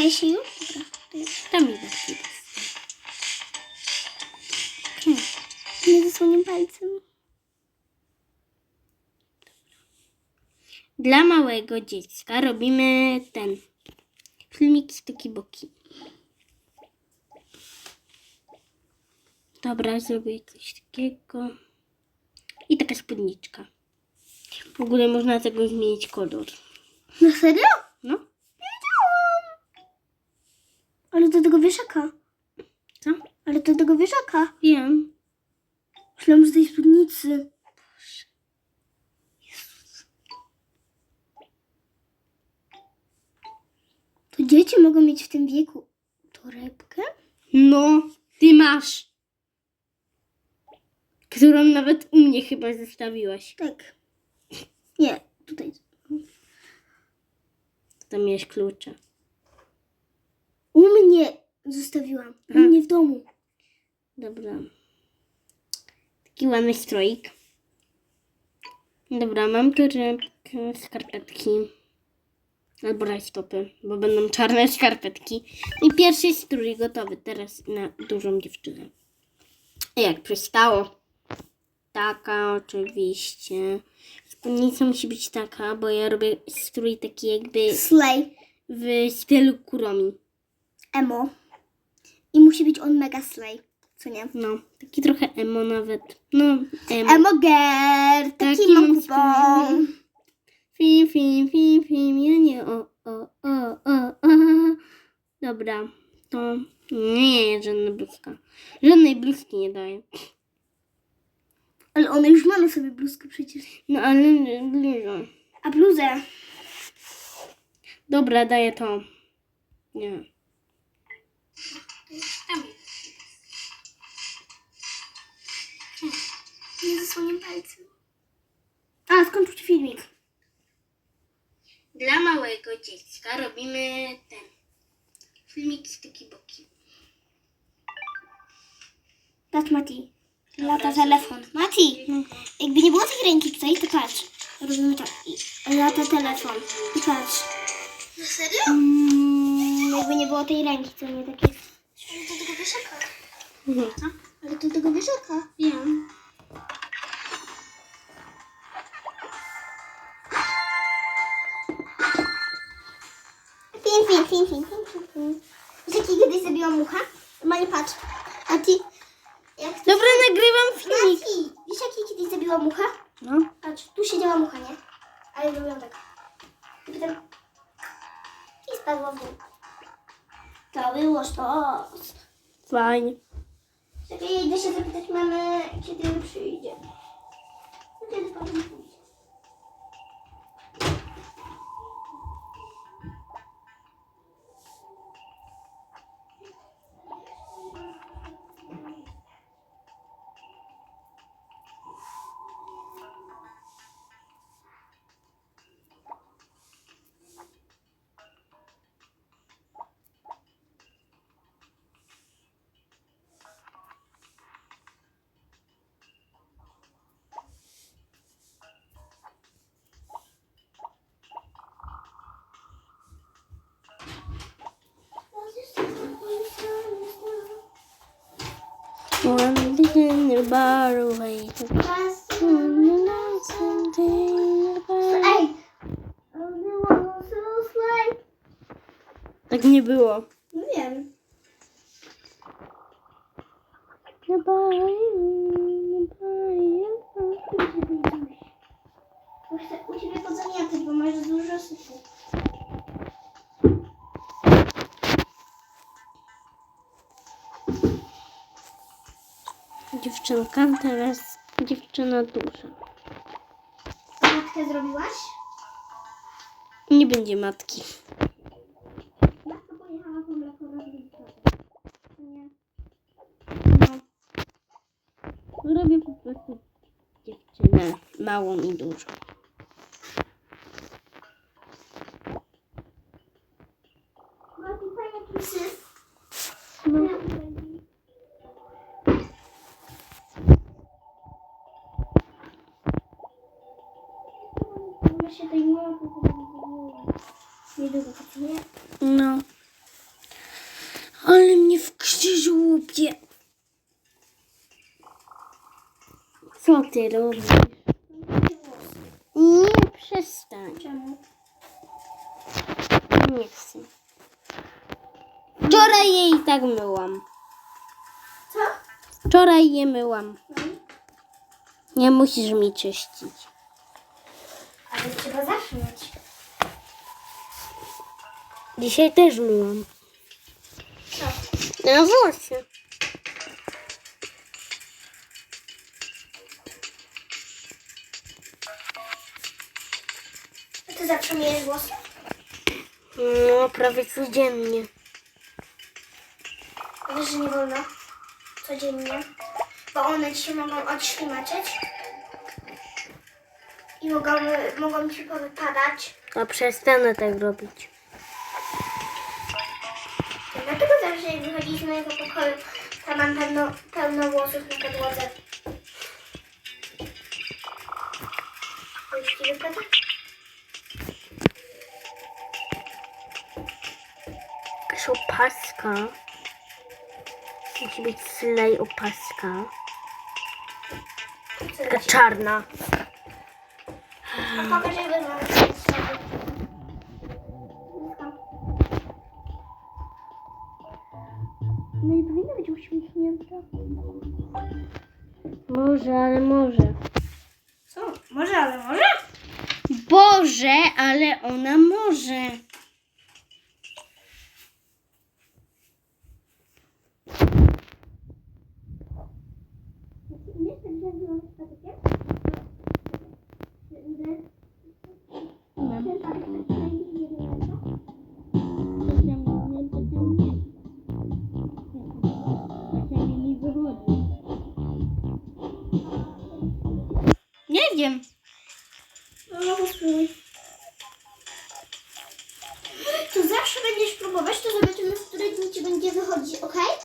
Daje się już? Tam taki okay. Nie zasłonię palcem. Dla małego dziecka robimy ten filmik z Tuki Boki. Dobra, zrobię coś takiego. I taka spódniczka. W ogóle można tego zmienić kolor. Na serio? No, Ale do tego wieszaka. co? Ale do tego wieszaka. Wiem. Myślałam, że tej spódnicy. To dzieci mogą mieć w tym wieku torebkę? No, ty masz. Którą nawet u mnie chyba zostawiłaś. Tak. Nie, tutaj. Tam miałeś klucze. U mnie zostawiłam. U Aha. mnie w domu. Dobra. Taki ładny stroik. Dobra, mam torebkę, skarpetki. Albo rajstopy, bo będą czarne skarpetki. I pierwszy strój gotowy teraz na dużą dziewczynę. Jak przystało. Taka oczywiście. Spódnica musi być taka, bo ja robię strój taki jakby Slay. w stylu kuromi. Emo. I musi być on mega slay. Co nie? No, taki trochę emo nawet. No, emo. Emo girl. Taki Taki mam mam kupon. Fim, fim, fim, fim, ja nie, o, o, o, o, o. Dobra, to nie, żadna bluzka. Żadnej bluzki nie daję. Ale one już mamy sobie bluzkę przecież. No ale bluzę. A bluzę? Dobra, daję to. Nie. Zasłonię palcem. A, skończył się filmik. Dla małego dziecka robimy ten filmik z taki boki. Patrz Mati. Lata telefon. Mati! Jakby nie było tej ręki tutaj, to patrz. Robimy tak. I lata telefon. I patrz. Na serio? Mm, jakby nie było tej ręki, to nie takie... Ale do tego wieszaka. Mhm. Ale do tego wieszaka. Wiem. Fin, fin, fin, fin, fin, fin, jaki kiedyś zabiła mucha? Mali, patrz. Mati. Jak to... Dobra, nagrywam filmik. Mati, wiesz jaki kiedyś zabiła mucha? No. Patrz, tu siedziała mucha, nie? Ale robiłam tak. I potem... I spadła w dół. To było sztos. Fajnie. Czekaj, idę się zapytać mamy, kiedy przyjdzie. No Kiedy pan przyjdzie? One in the bar away. Ej! Only one so slay. Tak nie było. No wiem. The Dziewczynka, teraz dziewczyna duża. Matkę zrobiłaś? Nie będzie matki. Matka pojechała po mleko Nie. No. Robię po prostu dziewczynę małą i dużą. Niedługo pracuję. No. Ale mnie w krzyżu łupie. Co ty robisz? Nie przestań. Czemu? Nie chcę. Wczoraj je i tak myłam. Co? Wczoraj je myłam. Nie musisz mi czyścić. Ale trzeba zaszyć. Dzisiaj też myłam. Co? Na włosy. A ty zawsze miałeś włosy? No, prawie codziennie. Wiesz, że nie wolno codziennie, bo one ci się mogą odślimaczyć i mogą, mogą ci powypadać. To przestanę tak robić. Dlatego zawsze jak wychodzisz z mojego pokoju, to mam pełno, pełno włosów na podłodze. Już ci wypada? Jakaś opaska. Musi być slej opaska. Taka czarna. A pokaż jak wygląda No i powinna być uśmiechnięta. Może, ale może. Co? Może, ale może? Boże, ale ona może. Nie patykiem? Idę. Nie wiem. No, spróbuj. To zawsze będziesz próbować, to zobaczymy, w której dni ci będzie wychodzić, ok?